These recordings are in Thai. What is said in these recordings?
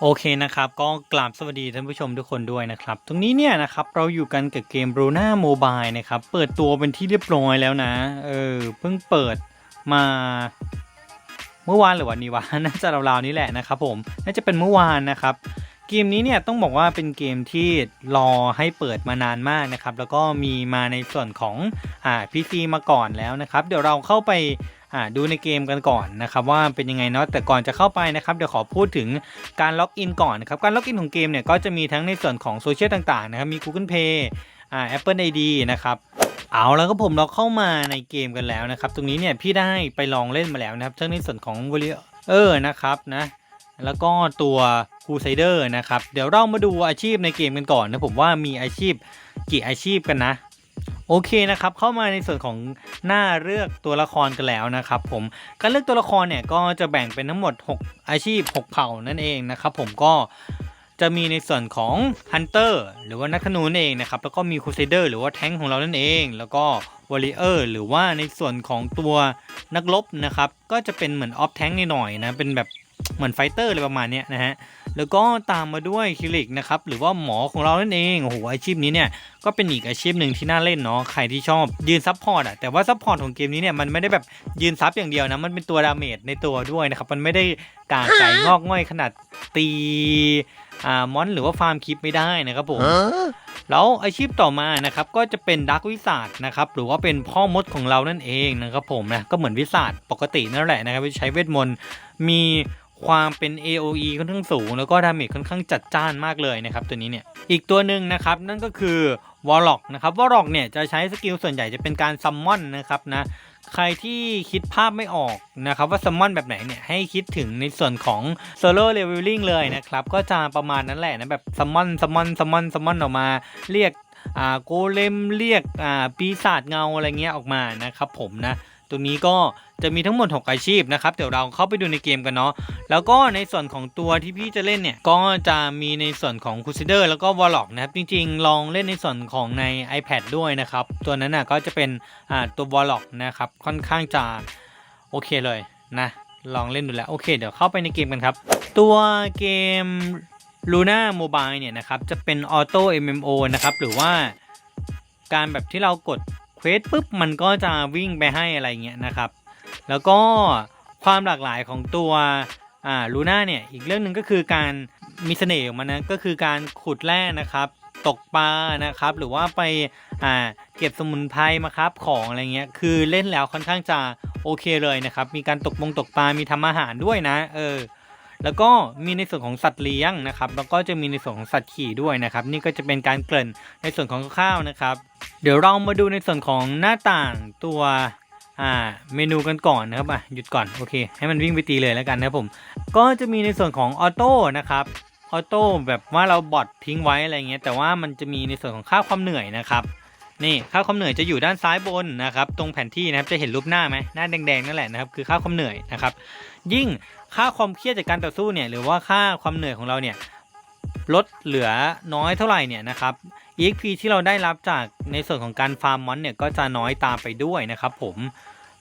โอเคนะครับก็กราบสวัสดีท่านผู้ชมทุกคนด้วยนะครับ ตรงนี้เนี่ยนะครับเราอยู่กันกับเกม b r u n a Mobile นะครับ เปิดตัวเป็นที่เรียบร้อยแล้วนะ เออเพิ่งเปิดมา เมื่อวานหรือวันนี้วะน่าจะราวๆนี้แหละนะครับผมน่าจะเป็นเมื่อวานนะครับ เกมนี้เนี่ยต้องบอกว่าเป็นเกมที่รอให้เปิดมานานมากนะครับ แล้วก็มีมาในส่วนของอ่า PC มาก่อนแล้วนะครับ เดี๋ยวเราเข้าไป อ่าดูในเกมกันก่อนนะครับว่าเป็นยังไงเนาะแต่ก่อนจะเข้าไปนะครับเดี๋ยวขอพูดถึงการล็อกอินก่อนนะครับการล็อกอินของเกมเนี่ยก็จะมีทั้งในส่วนของโซเชียลต่างๆนะครับมี Google Play อ่า Apple ID นะครับเอาแล้วก็ผมเราเข้ามาในเกมกันแล้วนะครับ ตรงนี้เนี่ยพี่ได้ไปลองเล่นมาแล้วนะครับทั้งในส่วนของ v o l เออนะครับนะแล้วก็ตัวคูไซเดอร์นะครับ เดี๋ยวเรามาดูอาชีพในเกมกันก่อนนะผมว่ามีอาชีพกี่อาชีพกันนะ โอเคนะครับเข้ามาในส่วนของหน้าเลือกตัวละครกันแล้วนะครับผมการเลือกตัวละครเนี่ยก็จะแบ่งเป็นทั้งหมด 6 อาชีพ 6 เผ่านั่นเองนะครับผมก็จะมีในส่วนของฮันเตอร์หรือว่านักธนูนั่นเองนะครับแล้วก็มีครูไซเดอร์หรือว่าแท้งของเรานั่นเอง แล้วก็วอลเลเยอร์หรือว่าในส่วนของตัวนักรบนะครับก็จะเป็นเหมือนออฟแท้งนหน่อยนะเป็นแบบ เหมือนไฟเตอร์อะไรประมาณนี้นะฮะ แล้วก็ตามมาด้วยคิลิกนะครับ หรือว่าหมอของเรานั่นเอง โอ้โห อาชีพนี้เนี่ย ก็เป็นอีกอาชีพหนึ่งที่น่าเล่นเนาะ ใครที่ชอบยืนซับพอร์ตอะแต่ว่าซับพอร์ตของเกมนี้เนี่ย มันไม่ได้แบบยืนซับอย่างเดียวนะ มันเป็นตัวดาเมจในตัวด้วยนะครับ มันไม่ได้กางไก่งอกง่อยขนาดตีอ่ามอนหรือว่าฟาร์มคลิปไม่ได้นะครับผมแล้วอาชีพต่อมานะครับก็จะเป็นดักวิสาดนะครับหรือว่าเป็นพ่อมดของเรานั่นเองนะครับผมนะก็เหมือนวิสาดปกตินั่นแหละนะครับใช้เวทมนต์มี ความเป็น AOE ค่อนข้างสูง แล้วก็ดาเมจค่อนข้างจัดจ้านมากเลยนะครับตัวนี้เนี่ยอีกตัวหนึ่งนะครับนั่นก็คือวอลล็อกนะครับวอลล็อกเนี่ยจะใช้สกิลส่วนใหญ่จะเป็นการซัมมอนนะครับนะใครที่คิดภาพไม่ออกนะครับว่าซัมมอนแบบไหนเนี่ยให้คิดถึงในส่วนของโซโล่เลเวลลิ่งเลยนะครับก็จะประมาณนั้นแหละนะแบบซัมมอนซัมมอนซัมมอนซัมมอนออกมาเรียกอ่าโกเลมเรียกอ่าปีศาจเงาอะไรเงี้ยออกมานะครับผมนะ ตรงนี้ก็จะมีทั้งหมด 6 อาชีพนะครับ เดี๋ยวเราเข้าไปดูในเกมกันเนาะ แล้วก็ในส่วนของตัวที่พี่จะเล่นเนี่ย ก็จะมีในส่วนของคูซิเดอร์แล้วก็วอลล็อกนะครับ จริงๆ ลองเล่นในส่วนของใน iPad ด้วยนะครับ ตัวนั้นน่ะก็จะเป็นอ่าตัววอลล็อกนะครับ ค่อนข้างจะโอเคเลยนะ ลองเล่นดูแล้ว โอเค เดี๋ยวเข้าไปในเกมกันครับ ตัวเกม Luna Mobile เนี่ยนะครับ จะเป็นออโต้ MMO นะครับ หรือว่าการแบบที่เรากด ควสปุ๊บมันก็จะวิ่งไปให้อะไรเงี้ยนะครับ แล้วก็ความหลากหลายของตัวอ่าลูน่าเนี่ยอีกเรื่องหนึ่งก็คือการมีเสน่ห์ของมันนะก็คือการขุดแร่นะครับ ตกปลานะครับ หรือว่าไปอ่าเก็บสมุนไพรมาครับของอะไรเงี้ยคือเล่นแล้วค่อนข้างจะโอเคเลยนะครับ มีการตกมงตกปลามีทำอาหารด้วยนะ เออ แล้วก็มีในส่วนของสัตว์เลี้ยงนะครับ แล้วก็จะมีในส่วนของสัตว์ขี่ด้วยนะครับ นี่ก็จะเป็นการเกริ่นในส่วนของข้าวนะครับ เดี๋ยวเรามาดูในส่วนของหน้าต่างตัวอ่าเมนูกันก่อนนะครับอะหยุดก่อนโอเคให้มันวิ่งไปตีเลยแล้วกันนะครับผม ก็จะมีในส่วนของออโต้นะครับออโต้แบบว่าเราบอททิ้งไว้อะไรเงี้ยแต่ว่ามันจะมีในส่วนของค่าความเหนื่อยนะครับ นี่ค่าความเหนื่อยจะอยู่ด้านซ้ายบนนะครับตรงแผนที่นะครับจะเห็นรูปหน้าไหมหน้าแดงๆนั่นแหละนะครับคือค่าความเหนื่อยนะครับยิ่งค่าความเครียดจากการต่อสู้เนี่ยหรือว่าค่าความเหนื่อยของเราเนี่ยลดเหลือน้อยเท่าไหร่เนี่ยนะครับ EXP ที่เราได้รับจากในส่วนของการฟาร์มมอนเนี่ยก็จะน้อยตามไปด้วยนะครับผม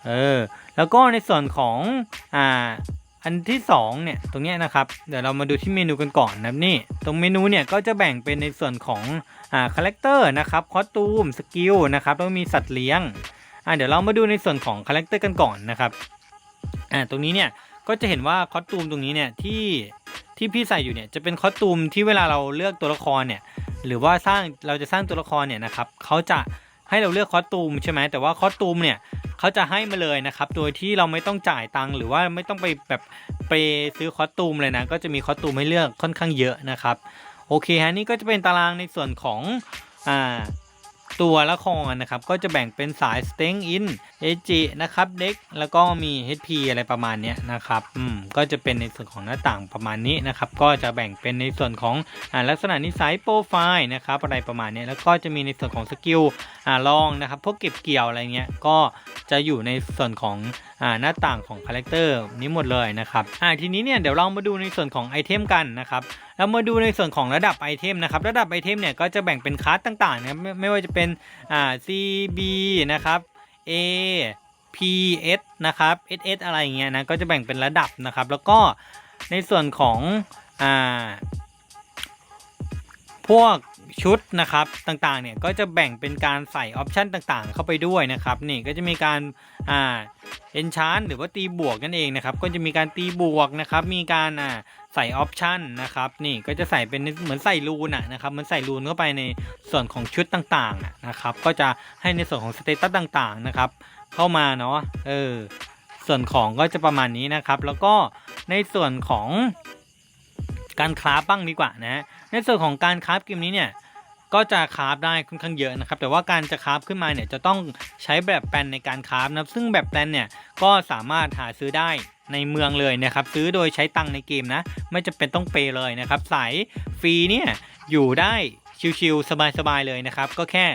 เออแล้วก็ในส่วนของอ่า อันที่สองเนี่ยตรงนี้นะครับเดี๋ยวเรามาดูที่เมนูกันก่อนนะครับนี่ตรงเมนูเนี่ยก็จะแบ่งเป็นในส่วนของอ่าคาแรคเตอร์นะครับคอสตูมสกิลนะครับแล้วมีสัตว์เลี้ยงอ่าเดี๋ยวเรามาดูในส่วนของคาแรคเตอร์กันก่อนนะครับอ่าตรงนี้เนี่ยก็จะเห็นว่าคอสตูมตรงนี้เนี่ยที่ที่พี่ใส่อยู่เนี่ยจะเป็นคอสตูมที่เวลาเราเลือกตัวละครเนี่ยหรือว่าสร้างเราจะสร้างตัวละครเนี่ยนะครับเขาจะให้เราเลือกคอสตูมใช่ไหมแต่ว่าคอสตูมเนี่ย เขาจะให้มาเลยนะครับ โดยที่เราไม่ต้องจ่ายตังค์หรือว่าไม่ต้องไปแบบไปซื้อคอสตูมเลยนะ ก็จะมีคอสตูมให้เลือกค่อนข้างเยอะนะครับ โอเคฮะนี่ก็จะเป็นตารางในส่วนของอ่า ตัวละครนะครับ ก็จะแบ่งเป็นสาย s t a n g in a g นะครับเด็กแล้วก็มี HP อะไรประมาณนี้นะครับอืมก็จะเป็นในส่วนของหน้าต่างประมาณนี้นะครับ ก็จะแบ่งเป็นในส่วนของอ่าลักษณะนิสัยโปรไฟล์นะครับอะไรประมาณนี้แล้วก็จะมีในส่วนของสกิลอ่าลองนะครับพวกเก็บเกี่ยวอะไรเงี้ยก็จะอยู่ในส่วนของอ่าหน้าต่างของคาแรคเตอร์นี้หมดเลยนะครับอ่าทีนี้เนี่ยเดี๋ยวเรามาดูในส่วนของไอเทมกันนะครับ เรามาดูในส่วนของระดับไอเทมนะครับ ระดับไอเทมเนี่ยก็จะแบ่งเป็นคลาสต่างๆนะครับไม่ไม่ว่าจะเป็นอ่า C B นะครับ A P S นะครับ S S อะไรอย่างเงี้ยนะก็จะแบ่งเป็นระดับนะครับ แล้วก็ในส่วนของอ่าพวกชุดนะครับต่างๆเนี่ยก็จะแบ่งเป็นการใส่ออปชันต่างๆ เข้าไปด้วยนะครับนี่ก็จะมีการอ่าเอนชานหรือว่าตีบวกนั่นเองนะครับก็จะมีการตีบวกนะครับมีการอ่า ใส่ออปชันนะครับนี่ก็จะใส่เป็นเหมือนใส่รูนอะนะครับเหมือนใส่รูนเข้าไปในส่วนของชุดต่างๆนะครับก็จะให้ในส่วนของสเตตัสต่างๆนะครับเข้ามาเนาะเออส่วนของก็จะประมาณนี้นะครับ แล้วก็ในส่วนของการคราฟบ้างดีกว่านะในส่วนของการคราฟเกมนี้เนี่ย ก็จะคราฟได้ค่อนข้างเยอะนะครับ แต่ว่าการจะคราฟขึ้นมาเนี่ยจะต้องใช้แบบแปลนในการคราฟนะครับซึ่งแบบแปลนเนี่ยก็สามารถหาซื้อได้ในเมืองเลยนะครับซื้อโดยใช้ตังในเกมนะ ไม่จำเป็นต้องเปย์เลยนะครับ สายฟรีเนี่ยอยู่ได้ชิวๆสบายๆเลยนะครับ ก็แค่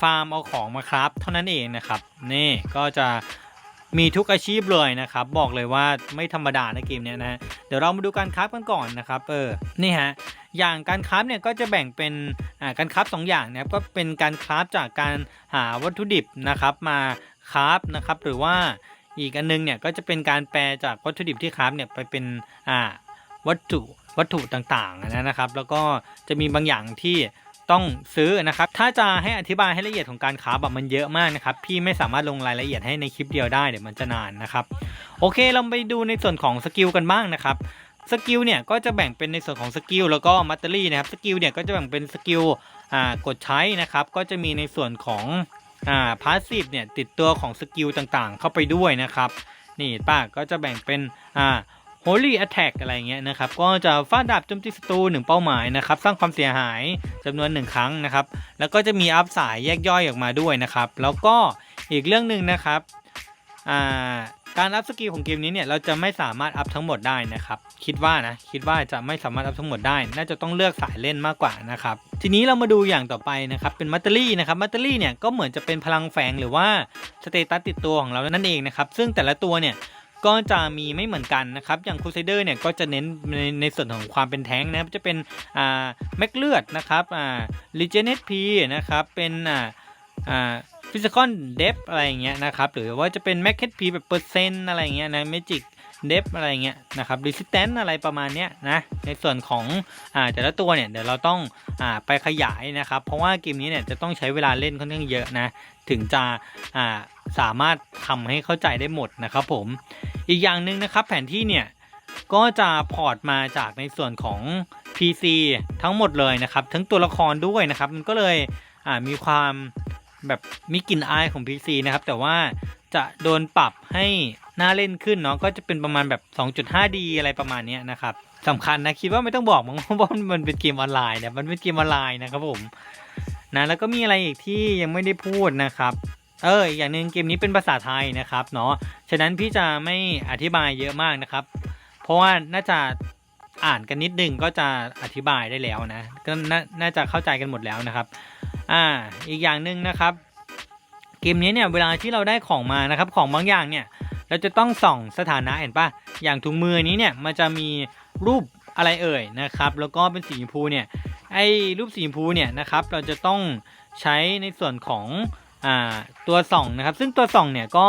ฟาร์มเอาของมาคราฟเท่านั้นเองนะครับ นี่ก็จะ มีทุกอาชีพเลยนะครับ บอกเลยว่าไม่ธรรมดาในเกมเนี้ยนะเดี๋ยวเรามาดูการคราฟกันก่อนนะครับเออนี่ฮะอย่างการคราฟเนี่ยก็จะแบ่งเป็นการคราฟสองอย่างนะครับก็เป็นการคราฟจากการหาวัตถุดิบนะครับมาคราฟนะครับหรือว่าอีกอันนึงเนี่ยก็จะเป็นการแปลจากวัตถุดิบที่คราฟเนี่ยไปเป็นอ่าวัตถุวัตถุต่างๆนนะครับ แล้วก็จะมีบางอย่างที่ ต้องซื้อนะครับ ถ้าจะให้อธิบายให้ละเอียดของการคราแบบมันเยอะมากนะครับ พี่ไม่สามารถลงรายละเอียดให้ในคลิปเดียวได้เดี๋ยวมันจะนานนะครับ โอเคเราไปดูในส่วนของสกิลกันบ้างนะครับสกิลเนี่ยก็จะแบ่งเป็นในส่วนของสกิลแล้วก็มัตเตอรี่นะครับสกิลเนี่ยก็จะแบ่งเป็นสกิลอ่ากดใช้นะครับ ก็จะมีในส่วนของอ่าพาสซีฟเนี่ยติดตัวของสกิลต่างๆ เข้าไปด้วยนะครับ นี่ป้าก็จะแบ่งเป็นอ่า Holy Attack อะไรเงี้ยนะครับ ก็จะฟาดดาบโจมตีศัตรูหนึ่งเป้าหมายนะครับ สร้างความเสียหายจำนวนหนึ่งครั้งนะครับ แล้วก็จะมีอัพสายแยกย่อยออกมาด้วยนะครับ แล้วก็อีกเรื่องหนึ่งนะครับการอัพสกิลของเกมนี้เนี่ยเราจะไม่สามารถอัพทั้งหมดได้นะครับ คิดว่านะคิดว่าจะไม่สามารถอัพทั้งหมดได้ น่าจะต้องเลือกสายเล่นมากกว่านะครับ ทีนี้เรามาดูอย่างต่อไปนะครับ เป็นมัตเตอรี่นะครับมัตเตอรี่เนี่ยก็เหมือนจะเป็นพลังแฝงหรือว่าสเตตัสติดตัวของเรานั่นเองนะครับ ซึ่งแต่ละตัวเนี่ย ก็จะมีไม่เหมือนกันนะครับอย่างครูไซเดอร์เนี่ยก็จะเน้นในในส่วนของความเป็นแท้งนะครับจะเป็นอ่าแม็กเลือดนะครับอ่าลิเจเนตพีนะครับเป็นอ่าอ่าฟิสิกอลเดฟอะไรอย่างเงี้ยนะครับหรือว่าจะเป็นแม็กเฮดพีแบบเปอร์เซ็นต์อะไรอย่างเงี้ยนะเมจิกเดฟอะไรเงี้ยนะครับรีสิสแตนอะไรประมาณเนี้ยนะในส่วนของอ่าแต่ละตัวเนี่ยเดี๋ยวเราต้องอ่าไปขยายนะครับ เพราะว่าเกมนี้เนี่ยจะต้องใช้เวลาเล่นค่อนข้างเยอะนะ ถึงจะอ่า สามารถทำให้เข้าใจได้หมดนะครับผมอีกอย่างหนึ่งนะครับแผนที่เนี่ยก็จะพอร์ตมาจากในส่วนของ PC ทั้งหมดเลยนะครับ ทั้งตัวละครด้วยนะครับ มันก็เลยมีความแบบมีกลิ่นอายของ PC นะครับ แต่ว่าจะโดนปรับให้น่าเล่นขึ้นเนาะก็จะเป็นประมาณแบบ 2.5D อะไรประมาณนี้นะครับสำคัญนะคิดว่าไม่ต้องบอกมั้งเพราะมันเป็นเกมออนไลน์เนี่ยมันเป็นเกมออนไลน์นะครับผมนะแล้วก็มีอะไรอีกที่ยังไม่ได้พูดนะครับ เอออีกอย่างหนึ่งเกมนี้เป็นภาษาไทยนะครับเนาะฉะนั้นพี่จะไม่อธิบายเยอะมากนะครับ เพราะว่าน่าจะอ่านกันนิดนึงก็จะอธิบายได้แล้วนะก็น่าน่าจะเข้าใจกันหมดแล้วนะครับ อ่าอีกอย่างหนึ่งนะครับ เกมนี้เนี่ยเวลาที่เราได้ของมานะครับของบางอย่างเนี่ยเราจะต้องส่องสถานะเห็นปะอย่างถุงมือนี้เนี่ยมันจะมีรูปอะไรเอ่ยนะครับ แล้วก็เป็นสีชมพูเนี่ยไอ้รูปสีชมพูเนี่ยนะครับ เราจะต้องใช้ในส่วนของ ตัวส่องนะครับ ซึ่งตัวส่องเนี่ยก็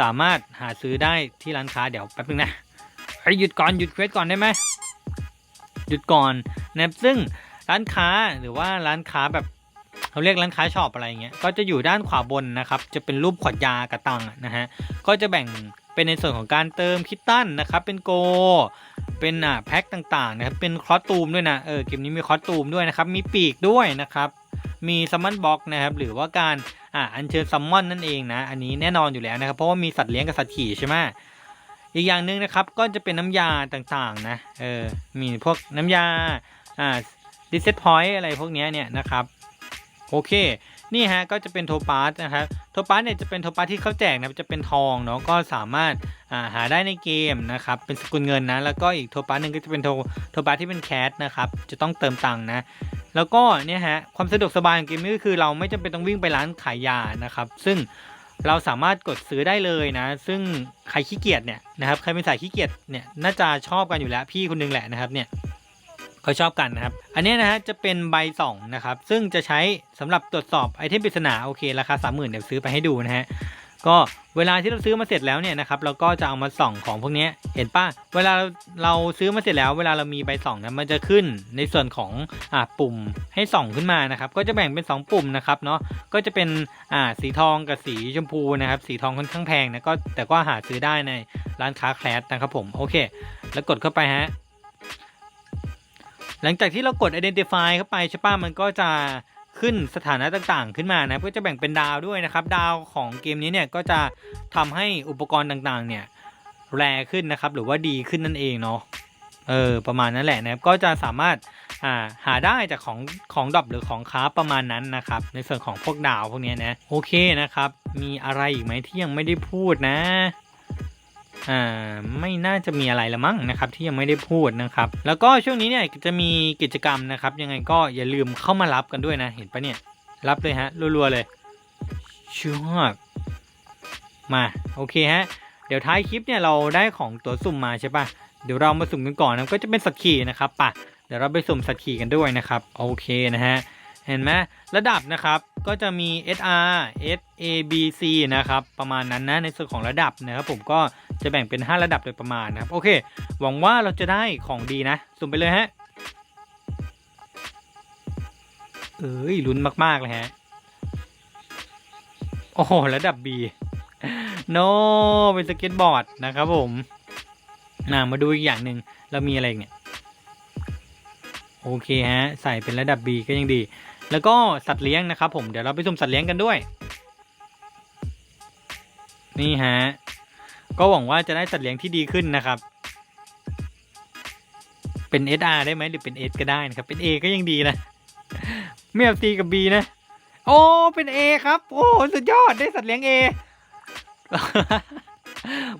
สามารถหาซื้อได้ที่ร้านค้าเดี๋ยวแป๊บนึงนะเฮ้ยหยุดก่อนหยุดเควสก่อนได้ไหมหยุดก่อนนะครับซึ่งร้านค้าหรือว่าร้านค้าแบบเขาเรียกร้านค้าช็อปอะไรเงี้ย ก็จะอยู่ด้านขวาบนนะครับ จะเป็นรูปขวดยากระตังนะฮะ ก็จะแบ่งเป็นในส่วนของการเติมคิตตันนะครับ เป็นโก เป็นอ่าแพ็คต่างๆนะครับ เป็นคอสตูมด้วยนะ เออเกมนี้มีคอสตูมด้วยนะครับ มีปีกด้วยนะครับ มีซัมมอนบ็อกนะครับ หรือว่าการ อ่าอัญเชิญซัมมอนนั่นเองนะ อันนี้แน่นอนอยู่แล้วนะครับ เพราะว่ามีสัตว์เลี้ยงกับสัตว์ขี่ใช่ไหมอีกอย่างหนึ่งนะครับก็จะเป็นน้ำยาต่างๆนะเออมีพวกน้ำยาอ่าดิเซตพอยต์อะไรพวกนี้เนี่ยนะครับโอเค นี่ฮะก็จะเป็นโทปาสนะครับโทปาสเนี่ยจะเป็นโทปาสที่เขาแจกนะจะเป็นทองเนาะก็สามารถาหาได้ในเกมนะครับเป็นสกุลเงินนะแล้วก็อีกโทปาสหนึ่งก็จะเป็นโทโทปาสที่เป็นแคสนะครับจะต้องเติมตังค์นะ แล้วก็เนี่ยฮะความสะดวกสบายของเกมนี้ก็คือเราไม่จำเป็นต้องวิ่งไปร้านขายยานะครับ ซึ่งเราสามารถกดซื้อได้เลยนะ ซึ่งใครขี้เกียจเนี่ยนะครับใครเป็นสายขี้เกียจเนี่ยน่าจะชอบกันอยู่แล้วพี่คนนึงแหละนะครับเนี่ยเขาชอบกันนะครับ อันนี้นะฮะจะเป็นใบสองนะครับซึ่งจะใช้สำหรับตรวจสอบไอเทมปริศนาโอเคราคาสามหมื่นเดี๋ยวซื้อไปให้ดูนะฮะ ก็เวลาที่เราซื้อมาเสร็จแล้วเนี่ยนะครับเราก็จะเอามาส่องของพวกนี้เห็นป่ะเวลาเราซื้อมาเสร็จแล้วเวลาเรามีใบส่องนะมันจะขึ้นในส่วนของอ่าปุ่มให้ส่องขึ้นมานะครับก็จะแบ่งเป็น 2 ปุ่มนะครับเนาะก็จะเป็นอ่าสีทองกับสีชมพูนะครับสีทองค่อนข้างแพงนะก็แต่ก็หาซื้อได้ในร้านค้าแคลสนะครับผมโอเค แล้วกดเข้าไปฮะหลังจากที่เรากด identify เข้าไปใช่ป่ะมันก็จะ ขึ้นสถานะต่างๆ ขึ้นมานะก็จะแบ่งเป็นดาวด้วยนะครับ ดาวของเกมนี้เนี่ยก็จะทำให้อุปกรณ์ต่างๆ เนี่ยแรขึ้นนะครับหรือว่าดีขึ้นนั่นเองเนาะเออประมาณนั้นแหละนะครับก็จะสามารถาหาได้จากของของดรอปหรือของค้าประมาณนั้นนะครับ ในส่วนของพวกดาวพวกนี้นะโอเคนะครับ มีอะไรอีกไหมที่ยังไม่ได้พูดนะ อ่าไม่น่าจะมีอะไรละมั้งนะครับที่ยังไม่ได้พูดนะครับ แล้วก็ช่วงนี้เนี่ยจะมีกิจกรรมนะครับ ยังไงก็อย่าลืมเข้ามารับกันด้วยนะ เห็นปะเนี่ย รับเลยฮะรัวๆเลยชวบมาโอเคฮะเดี๋ยวท้ายคลิปเนี่ยเราได้ของตัวสุ่มมาใช่ปะเดี๋ยวเรามาสุ่มกันก่อนนะก็จะเป็นสัตว์ขี่นะครับปะเดี๋ยวเราไปสุ่มสัตว์ขี่กันด้วยนะครับโอเคนะฮะเห็นไหมระดับนะครับก็จะมี SR S A B C นะครับประมาณนั้นนะในส่วนของระดับนะครับผมก็ จะแบ่งเป็น 5 ระดับโดยประมาณนะครับ โอเค หวังว่าเราจะได้ของดีนะ สุ่มไปเลยฮะ เอ้ยลุ้นมาก ๆ เลยฮะ โอ้โห ระดับ B โนเป็นสเก็ตบอร์ดนะครับผมน่ามาดูอีกอย่างหนึ่งเรามีอะไรเนี่ย โอเคฮะ ใส่เป็นระดับ B ก็ยังดี แล้วก็สัตว์เลี้ยงนะครับผม เดี๋ยวเราไปสุ่มสัตว์เลี้ยงกันด้วย นี่ฮะ ก็หวังว่าจะได้สัตว์เลี้ยงที่ดีขึ้นนะครับ เป็น SR ได้ไหมหรือเป็น S ก็ได้นะครับ เป็น A ก็ยังดีนะ ไม่เอา C กับ B นะ โอ้ เป็น A ครับ โอ้สุดยอดได้สัตว์เลี้ยง A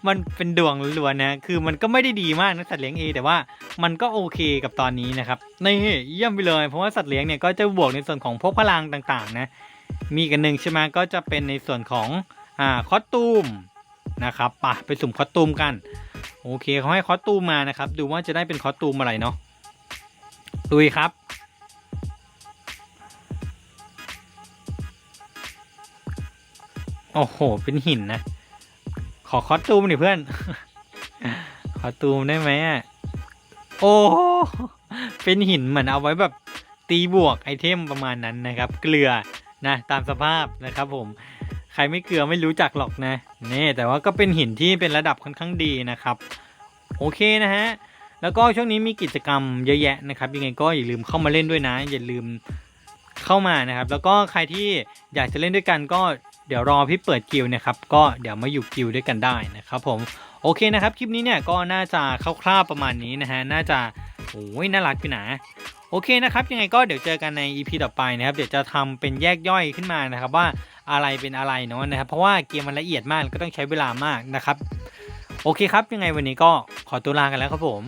มันเป็นดวงล้วนนะ คือมันก็ไม่ได้ดีมากนะสัตว์เลี้ยง A แต่ว่ามันก็โอเคกับตอนนี้นะครับ นี่เยี่ยมไปเลย เพราะว่าสัตว์เลี้ยงเนี่ยก็จะบวกในส่วนของพวกพลังต่างๆ นะ มีกันหนึ่งใช่ไหมก็จะเป็นในส่วนของอ่าคอสตูม นะครับปะไปสุ่มคอสตูมกัน โอเคเขาให้คอสตูมมานะครับ ดูว่าจะได้เป็นคอสตูมอะไรเนาะลุยครับ โอ้โห เป็นหินนะ ขอคอสตูมหน่อยเพื่อน คอสตูมได้ไหมอะโอ้เป็นหินเหมือนเอาไว้แบบตีบวกไอเทมประมาณนั้นนะครับ เกลือนะตามสภาพนะครับผม ใครไม่เกลือไม่รู้จักหรอกนะนี่แต่ว่าก็เป็นหินที่เป็นระดับค่อนข้างดีนะครับ โอเคนะฮะแล้วก็ช่วงนี้มีกิจกรรมเยอะแยะนะครับ ยังไงก็อย่าลืมเข้ามาเล่นด้วยนะ อย่าลืมเข้ามานะครับ แล้วก็ใครที่อยากจะเล่นด้วยกันก็เดี๋ยวรอพี่เปิดกิลด์นะครับ ก็เดี๋ยวมาอยู่กิลด์ด้วยกันได้นะครับผมโอเคนะครับ คลิปนี้เนี่ยก็น่าจะคร่าวๆประมาณนี้นะฮะน่าจะโอ้ยน่ารักพี่หนาโอเคนะครับ ยังไงก็เดี๋ยวเจอกันใน EP ต่อไปนะครับ เดี๋ยวจะทำเป็นแยกย่อยขึ้นมานะครับว่า อะไรเป็นอะไรเนาะนะครับ เพราะว่าเกมมันละเอียดมากก็ต้องใช้เวลามากนะครับ โอเคครับ ยังไงวันนี้ก็ขอตัวลากันแล้วครับผม